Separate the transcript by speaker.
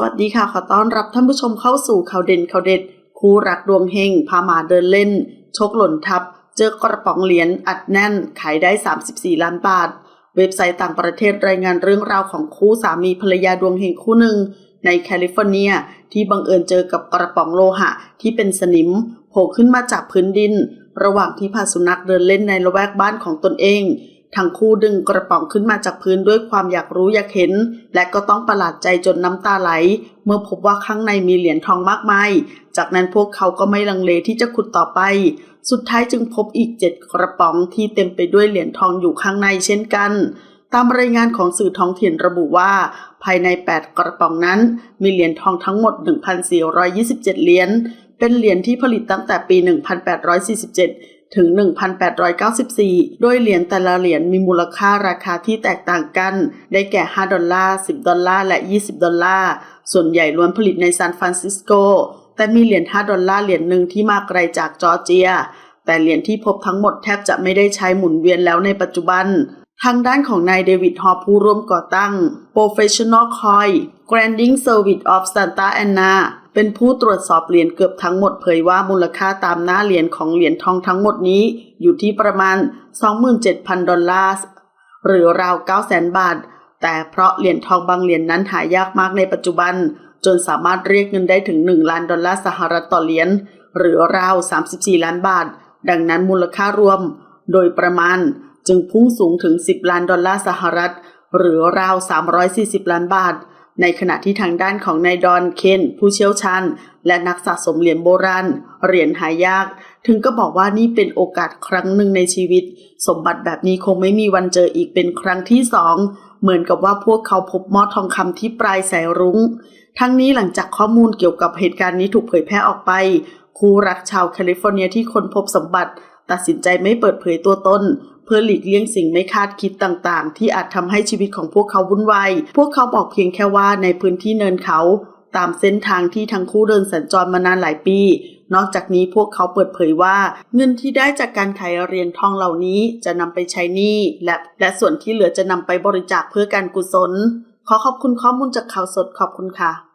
Speaker 1: สวัสดีค่ะ ขอต้อนรับท่านผู้ชมเข้าสู่ข่าวเด่นข่าวเด็ด คู่รักดวงเฮงพาหมาเดินเล่นโชคหล่นทับ เจอกระป๋องเหรียญอัดแน่น ขายได้ 34 ล้านบาท เว็บไซต์ต่างประเทศรายงานเรื่องราวของคู่สามีภรรยาดวงเฮงคู่หนึ่ง ในแคลิฟอร์เนีย ที่บังเอิญเจอกับกระป๋องโลหะ ที่เป็นสนิมโผล่ขึ้นมาจากพื้นดิน ระหว่างที่พาสุนัขเดินเล่นในละแวกบ้านของตนเอง ทั้งคู่ดึงกระป๋องขึ้นมาจากพื้นด้วยความอยากรู้อยากเห็น และก็ต้องประหลาดใจจนน้ำตาไหล เมื่อพบว่าข้างในมีเหรียญทองมากมาย จากนั้นพวกเขาก็ไม่ลังเลที่จะขุดต่อไป สุดท้ายจึงพบอีกเจ็ดกระป๋องที่เต็มไปด้วยเหรียญทองอยู่ข้างในเช่นกัน ตามรายงานของสื่อท้องถิ่นระบุว่า ภายใน 8 กระป๋องนั้น มีเหรียญทองทั้งหมด 1,427 เหรียญเป็นเหรียญที่ผลิตตั้งแต่ปี 1847 ถึง 1894 โดยเหรียญแต่ละเหรียญมีมูลค่าราคาที่แตกต่างกัน ได้แก่ 5 ดอลลาร์ 10 ดอลลาร์ และ 20 ดอลลาร์ ส่วนใหญ่ล้วนผลิตในซานฟรานซิสโก แต่มีเหรียญ 5 ดอลลาร์เหรียญหนึ่งที่มาไกลจากจอร์เจีย แต่เหรียญที่พบทั้งหมดแทบจะไม่ได้ใช้หมุนเวียนแล้วในปัจจุบันทางด้านของนายเดวิดฮอปผู้ร่วมก่อตั้ง Professional Coin Grading Service of Santa Ana เป็นผู้ตรวจสอบเหรียญเกือบทั้งหมดเผยว่ามูลค่าตามหน้าเหรียญของเหรียญทองทั้งหมดนี้ อยู่ที่ประมาณ 27,000 ดอลลาร์หรือราว 900,000 บาท แต่เพราะเหรียญทองบางเหรียญนนั้นหายากมากในปัจจุบัน จนสามารถเรียกเงินได้ถึง 1 ล้านดอลลาร์สหรัฐต่อเหรียญหรือราว 34 ล้านบาท ดังนั้นมูลค่ารวม โดยประมาณจึงพุ่งสูงถึง 10 ล้านดอลลาร์สหรัฐ หรือราว 340 ล้านบาท ในขณะที่ทางด้านของนายดอนเคนผู้เชี่ยวชาญและนักสะสมเหรียญโบราณเหรียญหายาก ถึงก็บอกว่านี่เป็นโอกาสครั้งหนึ่งในชีวิต สมบัติแบบนี้คงไม่มีวันเจออีกเป็นครั้งที่สองเหมือนกับว่าพวกเขาพบม้อทองคำที่ปลายสายรุง้ง ทั้งนี้หลังจากข้อมูลเกี่ยวกับเหตุการณ์นี้ถูกเผยแพร่ออกไป คู่รักชาวแคลิฟอร์เนียที่ค้นพบสมบัติ ตัดสินใจไม่เปิดเผยตัวตนเพื่อหลีกเลี่ยงสิ่งไม่คาดคิดต่างๆ ที่อาจทำให้ชีวิตของพวกเขาวุ่นวาย พวกเขาบอกเพียงแค่ว่าในพื้นที่เนินเขา ตามเส้นทางที่ทั้งคู่เดินสัญจรมานานหลายปี นอกจากนี้พวกเขาเปิดเผยว่า เงินที่ได้จากการขายเหรียญทองเหล่านี้จะนำไปใช้หนี้และและส่วนที่เหลือจะนำไปบริจาคเพื่อการกุศล ขอขอบคุณข้อมูลจากข่าวสดขอบคุณค่ะ